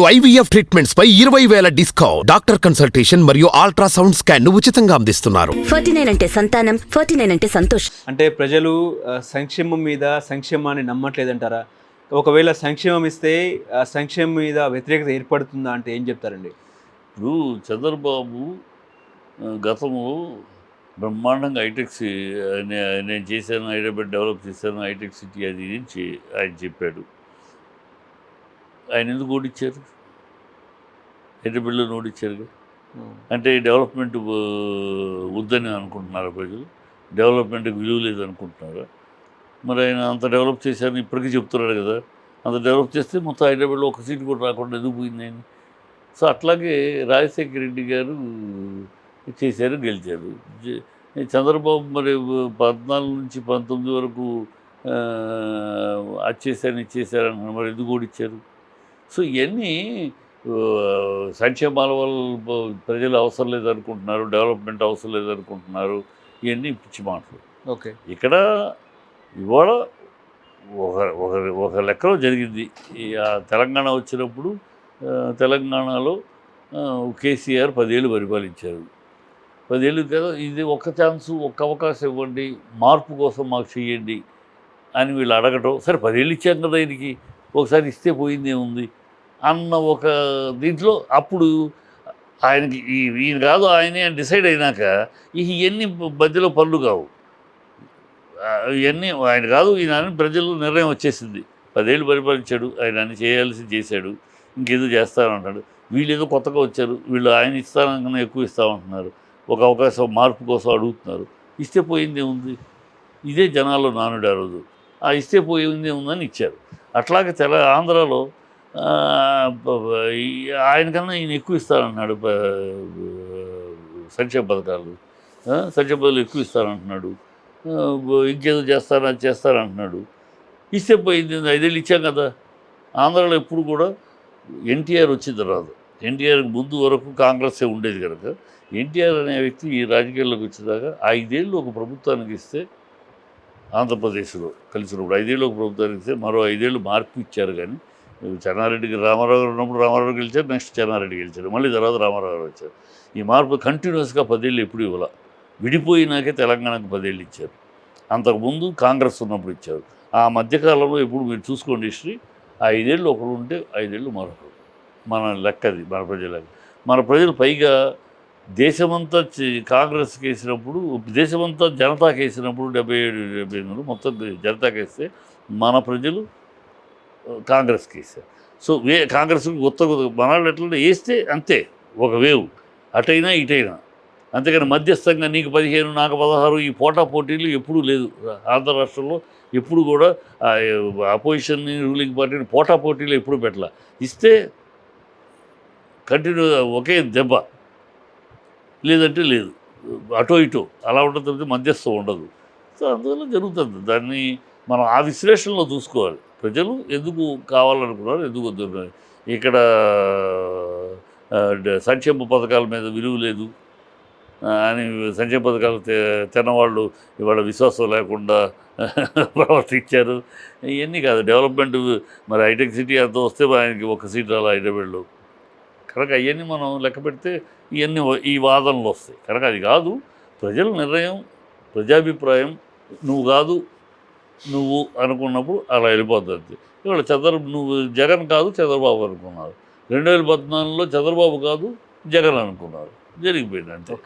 IVF treatments పై ఇరవై వేల డిస్కౌంట్. డాక్టర్ కన్సల్టేషన్ మరియు అల్ట్రాసౌండ్ స్కాన్ను ఉచితంగా అందిస్తున్నారు. ఫార్టీ నైన్ అంటే సంతానం ఫార్టీ నైన్ అంటే సంతోషం. అంటే ప్రజలు ఆ, సంక్షేమం మీద సంక్షేమాన్ని నమ్మట్లేదంటారా? ఒకవేళ సంక్షేమం ఇస్తే ఆ సంక్షేమం మీద వ్యతిరేకత ఏర్పడుతుందా అంటే ఏం చెప్తారండి? ఇప్పుడు చంద్రబాబు ఆ, గతంలో బ్రహ్మాండంగా హైటెక్ సి- నేను చేశాను హైదరాబాద్ డెవలప్ చేశాను హైటెక్ సిటీ అది ఇది అని చె- ఆయన చెప్పాడు. ఆయన ఎందుకు ఓడిచ్చారు? హైదరాబాద్లో ఓడిచ్చారు అంటే డెవలప్మెంట్ వద్దని అనుకుంటున్నారా ప్రజలు? డెవలప్మెంట్కి విలువ లేదు అనుకుంటున్నారా మరి ఆయన అంత డెవలప్ చేశారని ఇప్పటికీ చెప్తున్నాడు కదా. అంత డెవలప్ చేస్తే మొత్తం హైదరాబాద్లో ఒక సీట్ కూడా రాకుండా ఎందుకు పోయింది ఆయన? సో అట్లాగే రాజశేఖర రెడ్డి గారు చేశారు గెలిచారు. చంద్రబాబు మరి పద్నాలుగు నుంచి పంతొమ్మిది వరకు అది చేశారు ఇది చేశారు అంటున్నారు మరి ఎందుకు ఓడిచ్చారు? సో ఇవన్నీ సంక్షేమాల వల్ల ప్రజలు అవసరం లేదనుకుంటున్నారు డెవలప్మెంట్ అవసరం లేదనుకుంటున్నారు ఇవన్నీ పిచ్చి మాటలు. ఓకే. ఇక్కడ ఇవాళ ఒక ఒక ఒక లెక్కలో జరిగింది. తెలంగాణ వచ్చినప్పుడు తెలంగాణలో కేసీఆర్ పదేళ్ళు పరిపాలించారు. పదేళ్ళు కదా ఇది ఒక్క ఛాన్సు ఒక్క అవకాశం ఇవ్వండి మార్పు కోసం మాకు చెయ్యండి అని వీళ్ళు అడగటం. సరే పదేళ్ళు ఇచ్చాం కదా ఈయనకి. ఒకసారి ఇస్తే పోయింది ఏముంది అన్న ఒక దీంట్లో అప్పుడు ఆయనకి ఈయన కాదు ఆయనే అని డిసైడ్ అయినాక ఇవన్నీ మధ్యలో పనులు కావు. ఇవన్నీ ఆయన కాదు ఈయన అని ప్రజలు నిర్ణయం వచ్చేసింది. పదేళ్ళు పరిపాలించాడు ఆయన అన్ని చేయాల్సి చేశాడు ఇంకేదో చేస్తానంటాడు వీళ్ళు ఏదో కొత్తగా వచ్చారు వీళ్ళు ఆయన ఇస్తానకన్నా ఎక్కువ ఇస్తామంటున్నారు ఒక అవకాశం మార్పు కోసం అడుగుతున్నారు. ఇస్తే పోయిందే ఉంది ఇదే జనాల్లో నానుడు ఆ రోజు. ఆ ఇస్తే పోయిందే ఉందని ఇచ్చారు. అట్లాగే తెల ఆంధ్రాలో ఆయనకన్నా ఈయన ఎక్కువ ఇస్తానంటున్నాడు సంక్షేమ పథకాలు. సంక్షేమ పథకాలు ఎక్కువ ఇస్తారంటున్నాడు. ఇంకేదో చేస్తారా అది చేస్తారంటున్నాడు. ఇస్తే పోయింది ఐదేళ్ళు ఇచ్చాం కదా. ఆంధ్రాలో ఎప్పుడు కూడా ఎన్టీఆర్ వచ్చిన తర్వాత ఎన్టీఆర్ ముందు వరకు కాంగ్రెసే ఉండేది కనుక ఎన్టీఆర్ అనే వ్యక్తి ఈ రాజకీయాల్లోకి వచ్చేదాకా ఐదేళ్ళు ఒక ప్రభుత్వానికి ఇస్తే ఆంధ్రప్రదేశ్లో కలిసినప్పుడు ఐదేళ్ళు ఒక ప్రభుత్వానికి ఇస్తే మరో ఐదేళ్ళు మార్పు ఇచ్చారు కానీ చెన్నారెడ్డికి రామారావు గారు ఉన్నప్పుడు రామారావు గెలిచారు నెక్స్ట్ చెన్నారెడ్డి గెలిచారు మళ్ళీ తర్వాత రామారావు గారు వచ్చారు. ఈ మార్పు కంటిన్యూస్గా పదేళ్ళు ఎప్పుడు ఇవ్వాల. విడిపోయినాకే తెలంగాణకు పదేళ్ళు ఇచ్చారు. అంతకుముందు కాంగ్రెస్ ఉన్నప్పుడు ఇచ్చారు. ఆ మధ్యకాలంలో ఎప్పుడు మీరు చూసుకోండి హిస్టరీ ఆ ఐదేళ్ళు ఒకరు ఉంటే ఐదేళ్ళు మరొకరు మన లెక్కది మన ప్రజలకి మన ప్రజలు పైగా దేశమంతా కాంగ్రెస్ కాంగ్రెస్కి వేసినప్పుడు దేశమంతా జనతాకేసినప్పుడు డెబ్బై ఏడు డెబ్బై ఎనిమిది మొత్తం జనతాకేస్తే మన ప్రజలు కాంగ్రెస్కి వేసారు సో వే కాంగ్రెస్కి కొత్త మనాళ్ళు ఎట్లా వేస్తే అంతే ఒక వేవ్. అటైనా ఇటైనా. అంతేకాని మధ్యస్థంగా నీకు పదిహేను నాకు పదహారు ఈ పోటా పోటీలు ఎప్పుడూ లేదు. ఆంధ్ర రాష్ట్రంలో ఎప్పుడు కూడా అపోజిషన్ని రూలింగ్ పార్టీని పోటా పోటీలు ఎప్పుడు పెట్టాల. ఇస్తే కంటిన్యూ ఒకే దెబ్బ. లేదంటే లేదు. అటో ఇటో. అలా ఉండటం తప్పితే మధ్యస్థం ఉండదు. సో అందువల్ల జరుగుతుంది. దాన్ని మనం ఆ విశ్లేషణలో చూసుకోవాలి. ప్రజలు ఎందుకు కావాలనుకున్నారు ఎందుకు వద్దున్నారు ఇక్కడ సంక్షేమ పథకాల మీద విలువ లేదు. అని సంక్షేమ పథకాలు తినవాళ్ళు ఇవాళ విశ్వాసం లేకుండా ప్రవర్తించారు. ఇవన్నీ కాదు డెవలప్మెంట్ మరి హైటెక్ సిటీ అంత వస్తే ఆయనకి ఒక సీట్ రాలా హైదరాబాద్లో. కనుక అవన్నీ మనం లెక్క పెడితే ఇవన్నీ ఈ వాదనలు వస్తాయి. కనుక అది కాదు ప్రజల నిర్ణయం ప్రజాభిప్రాయం నువ్వు కాదు నువ్వు అనుకున్నప్పుడు అలా వెళ్ళిపోతుంది ఇవాళ చంద్ర నువ్వు జగన్ కాదు చంద్రబాబు అనుకున్నారు. రెండు వేల పద్నాలుగులో చంద్రబాబు కాదు జగన్ అనుకున్నారు. జరిగిపోయింది అంతే.